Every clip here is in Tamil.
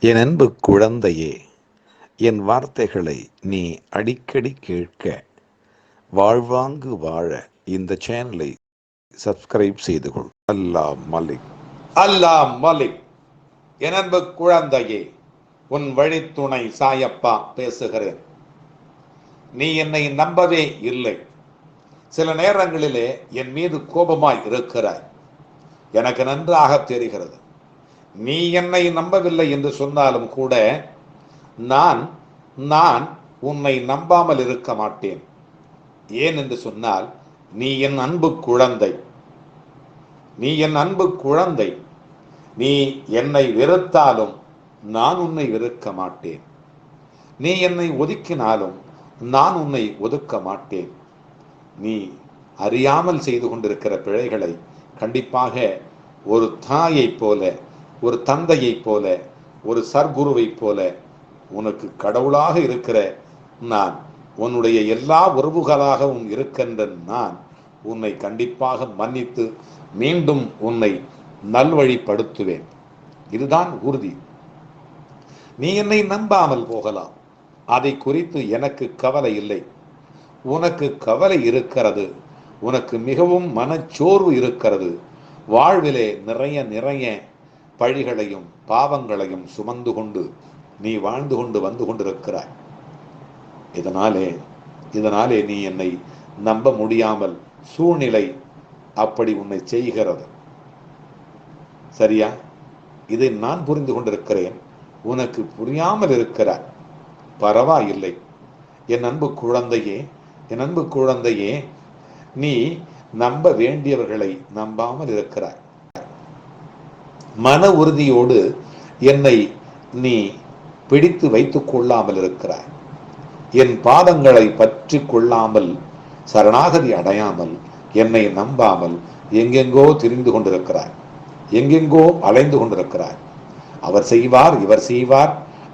என் அன்பு குழந்தையே என் வார்த்தைகளை நீ அடிக்கடி கேட்க வாழ்வாங்கு வாழ இந்த சேனலை சப்ஸ்கிரைப் செய்து கொள். அல்லா மலிக். அல்லாஹ் மலிக். என் அன்பு குழந்தையே உன் வழித்துணை சாயப்பா பேசுகிறேன். நீ என்னை நம்பவே இல்லை. சில நேரங்களிலே என் மீது கோபமாய் இருக்கிறாய். எனக்கு நன்றாக தெரிகிறது. நீ என்னை நம்பவில்லை என்று சொன்னாலும் கூட நான் நான் உன்னை நம்பாமல் இருக்க மாட்டேன். ஏன் என்று சொன்னால் நீ என் அன்பு குழந்தை. நீ என் அன்பு குழந்தை. நீ என்னை வெறுத்தாலும் நான் உன்னை வெறுக்க மாட்டேன். நீ என்னை ஒதுக்கினாலும் நான் உன்னை ஒதுக்க மாட்டேன். நீ அறியாமல் செய்து கொண்டிருக்கிற பிழைகளை கண்டிப்பாக ஒரு தாயைப் போல ஒரு தந்தையைப் போல ஒரு சர்க்குருவைப் போல உனக்கு கடவுளாக இருக்கிற நான் உன்னுடைய எல்லா உறவுகளாகவும் இருக்கின்ற நான் உன்னை கண்டிப்பாக மன்னித்து மீண்டும் உன்னை நல்வழிப்படுத்துவேன். இதுதான் உறுதி. நீ என்னை நம்பாமல் போகலாம். அதை குறித்து எனக்கு கவலை இல்லை. உனக்கு கவலை இருக்கிறது. உனக்கு மிகவும் மனச்சோர்வு இருக்கிறது. வாழ்விலே நிறைய நிறைய பழிகளையும் பாவங்களையும் சுமந்து கொண்டு நீ வாழ்ந்து கொண்டு வந்து கொண்டிருக்கிறாய். இதனாலே இதனாலே நீ என்னை நம்ப முடியாமல் சூழ்நிலை அப்படி உன்னை செய்கிறது. சரியா? இதை நான் புரிந்து கொண்டிருக்கிறேன். உனக்கு புரியாமல் இருக்கிறார் பரவாயில்லை. என் அன்பு குழந்தையே என் அன்பு குழந்தையே நீ நம்ப வேண்டியவர்களை நம்பாமல் இருக்கிறாய். மன உறுதியோடு என்னை நீ பிடித்து வைத்துக் கொள்ளாமல் இருக்கிறாய். என் பாதங்களை பற்றி கொள்ளாமல் சரணாகதி அடையாமல் என்னை நம்பாமல் எங்கெங்கோ திரிந்து கொண்டிருக்கிறாய். எங்கெங்கோ அலைந்து கொண்டிருக்கிறாய். அவர் செய்வார் இவர் செய்வார்.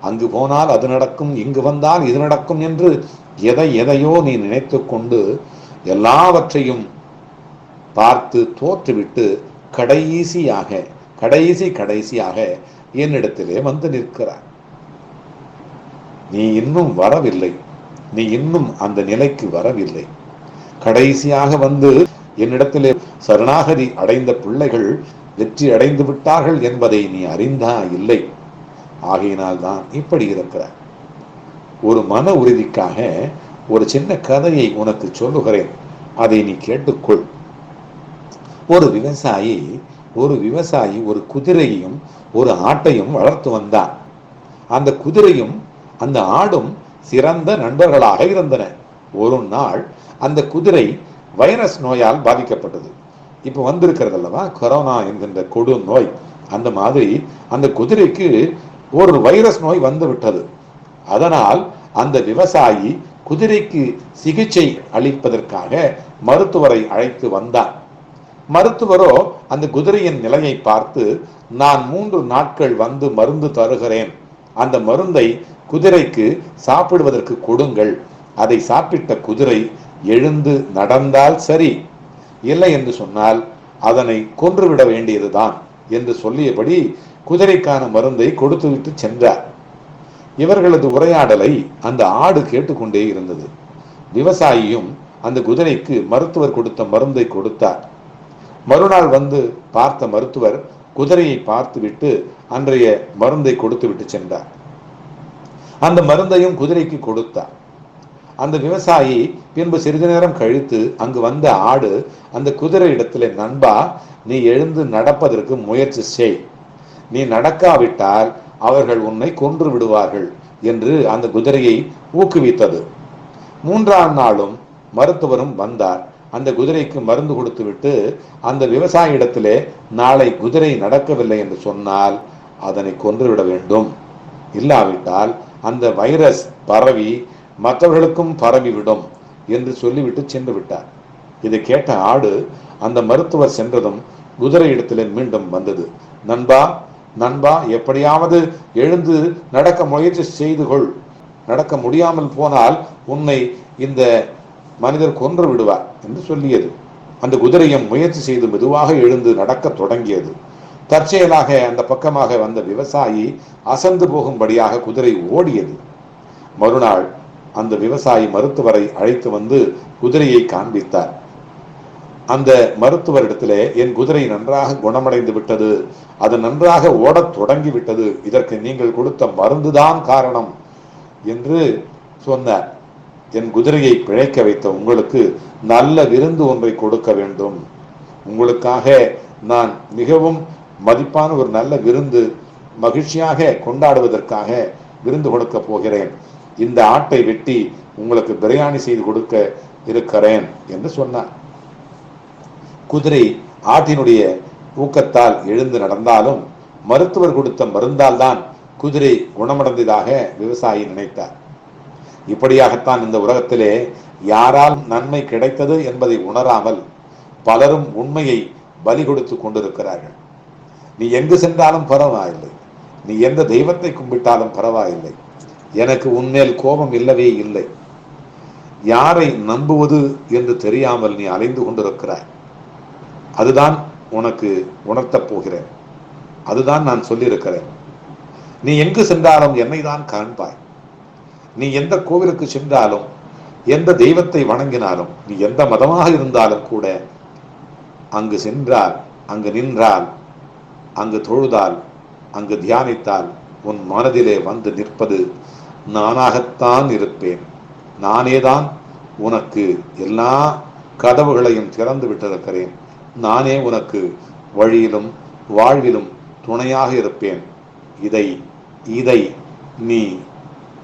அங்கு போனால் அது நடக்கும் இங்கு வந்தால் இது நடக்கும் என்று எதை எதையோ நீ நினைத்து கொண்டு எல்லாவற்றையும் பார்த்து தோற்றுவிட்டு கடைசியாக கடைசி கடைசியாக என்னிடத்திலே வந்து நிற்கிறார். நீ இன்னும் வரவில்லை. நீ இன்னும் அந்த நிலைக்கு வரவில்லை. கடைசியாக வந்து என்னிடத்திலே சரணாகதி அடைந்த பிள்ளைகள் வெற்றி அடைந்து விட்டார்கள் என்பதை நீ அறிந்தா இல்லை. ஆகையினால் தான் இப்படி இருக்கிறார் ஒரு மன உறுதிக்காக ஒரு சின்ன கதையை உனக்கு சொல்லுகிறேன். அதை நீ கேட்டுக்கொள். ஒரு விவசாயி ஒரு விவசாயி ஒரு குதிரையையும் ஒரு ஆட்டையும் வளர்த்து வந்தார் அந்த குதிரையும் அந்த ஆடும் சிறந்த நண்பர்களாக இருந்தன. ஒரு நாள் அந்த குதிரை வைரஸ் நோயால் பாதிக்கப்பட்டது. இப்போ வந்திருக்கிறது அல்லவா? கொரோனா என்கின்ற கொடு நோய் அந்த மாதிரி அந்த குதிரைக்கு ஒரு வைரஸ் நோய் வந்து விட்டது. அதனால் அந்த விவசாயி குதிரைக்கு சிகிச்சை அளிப்பதற்காக மருத்துவரை அழைத்து வந்தார் மருத்துவரோ அந்த குதிரையின் நிலையை பார்த்து நான் மூன்று நாட்கள் வந்து மருந்து தருகிறேன். அந்த மருந்தை குதிரைக்கு சாப்பிடுவதற்கு கொடுங்கள். அதை சாப்பிட்ட குதிரை எழுந்து நடந்தால் சரி. இல்லை என்று சொன்னால் அதனை கொன்றுவிட வேண்டியதுதான் என்று சொல்லியபடி குதிரைக்கான மருந்தை கொடுத்துவிட்டு சென்றார். இவர்களது உரையாடலை அந்த ஆடு கேட்டுக்கொண்டே இருந்தது. விவசாயியும் அந்த குதிரைக்கு மருத்துவர் கொடுத்த மருந்தை கொடுத்தார். மறுநாள் வந்து பார்த்த மருத்துவர் குதிரையை பார்த்துவிட்டு அன்றைய மருந்தை கொடுத்து விட்டு சென்றார். அந்த மருந்தையும் குதிரைக்கு கொடுத்தார். அந்த விவசாயி பின்பு சிறிது நேரம் கழித்து அங்கு வந்த ஆடு அந்த குதிரை இடத்துல நண்பா நீ எழுந்து நடப்பதற்கு முயற்சி செய். நீ நடக்காவிட்டால் அவர்கள் உன்னை கொன்று விடுவார்கள் என்று அந்த குதிரையை ஊக்குவித்தது. மூன்றாம் நாளும் மருத்துவரும் வந்தார். அந்த குதிரைக்கு மருந்து கொடுத்துவிட்டு அந்த விவசாய இடத்திலே நாளை குதிரை நடக்கவில்லை என்று சொன்னால் அதனை கொன்றுவிட வேண்டும். இல்லாவிட்டால் அந்த வைரஸ் பரவி மற்றவர்களுக்கும் பரவிவிடும் என்று சொல்லிவிட்டு சென்று விட்டார். இதை கேட்ட ஆடு அந்த மருத்துவர் சென்றதும் குதிரை இடத்திலே மீண்டும் வந்தது. நண்பா நண்பா எப்படியாவது எழுந்து நடக்க முயற்சி செய்து கொள். நடக்க முடியாமல் போனால் உன்னை இந்த மனிதர் கொன்று விடுவார் என்று சொல்லியது. அந்த குதிரையும் முயற்சி செய்து மெதுவாக எழுந்து நடக்க தொடங்கியது. தற்செயலாக அந்த பக்கமாக வந்த விவசாயி அசந்து போகும்படியாக குதிரை ஓடியது. மறுநாள் அந்த விவசாயி மருத்துவரை அழைத்து வந்து குதிரையை காண்பித்தார். அந்த மருத்துவரிடத்திலே என் குதிரை நன்றாக குணமடைந்து விட்டது. அது நன்றாக ஓடத் தொடங்கி விட்டது. இதற்கு நீங்கள் கொடுத்த மருந்துதான் காரணம் என்று சொன்னார். என் குதிரையை பிழைக்க வைத்த உங்களுக்கு நல்ல விருந்து ஒன்றை கொடுக்க வேண்டும். உங்களுக்காக நான் மிகவும் மதிப்பான ஒரு நல்ல விருந்து மகிழ்ச்சியாக கொண்டாடுவதற்காக விருந்து கொடுக்க போகிறேன். இந்த ஆட்டை வெட்டி உங்களுக்கு பிரியாணி செய்து கொடுக்க இருக்கிறேன் என்று சொன்னார். குதிரை ஆட்டினுடைய ஊக்கத்தால் எழுந்து நடந்தாலும் மருத்துவர் கொடுத்த மருந்தால் தான் குதிரை குணமடைந்ததாக விவசாயி நினைத்தார். இப்படியாகத்தான் இந்த உலகத்திலே யாரால் நன்மை கிடைத்தது என்பதை உணராமல் பலரும் உண்மையை பலி கொடுத்து கொண்டிருக்கிறார்கள். நீ எங்கு சென்றாலும் பரவாயில்லை. நீ எந்த தெய்வத்தை கும்பிட்டாலும் பரவாயில்லை. எனக்கு உன்மேல் கோபம் இல்லவே இல்லை. யாரை நம்புவது என்று தெரியாமல் நீ அலைந்து கொண்டிருக்கிறாய். அதுதான் உனக்கு உணர்த்தப் போகிறேன். அதுதான் நான் சொல்லியிருக்கிறேன். நீ எங்கு சென்றாலும் என்னை தான் காண்பாய். நீ எந்த கோவிலுக்கு சென்றாலும் எந்த தெய்வத்தை வணங்கினாலும் நீ எந்த மதமாக இருந்தாலும் கூட அங்கு சென்றால் அங்கு நின்றால் அங்கு தொழுதால் அங்கு தியானித்தால் உன் மனதிலே வந்து நிற்பது நானாகத்தான் இருப்பேன். நானேதான் உனக்கு எல்லா கதவுகளையும் திறந்து விட்டிருக்கிறேன். நானே உனக்கு வழியிலும் வாழ்விலும் துணையாக இருப்பேன். இதை இதை நீ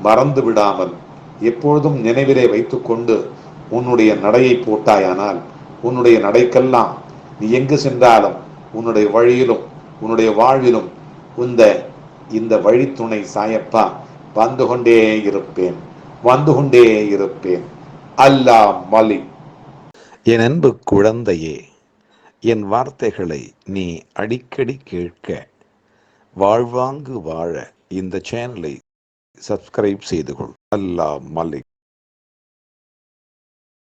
மறந்து விடாமல் எப்பொழுதும் நினைவிலே வைத்துக்கொண்டு உன்னுடைய நடையை போட்டாயானால் உன்னுடைய நடைக்கெல்லாம் நீ எங்கு சென்றாலும் உன்னுடைய வழியிலும் உன்னுடைய வாழ்விலும் இந்த இந்த வழித்துணை சாயப்பா வந்து கொண்டே இருப்பேன் வந்து கொண்டே இருப்பேன். அல்லா மலி. என் அன்பு குழந்தையே என் வார்த்தைகளை நீ அடிக்கடி கேட்க வாழ்வாங்கு வாழ இந்த சேனலை சப்ஸ்கிரைப் செய்து கொள் அல்லாஹ் மலிக்.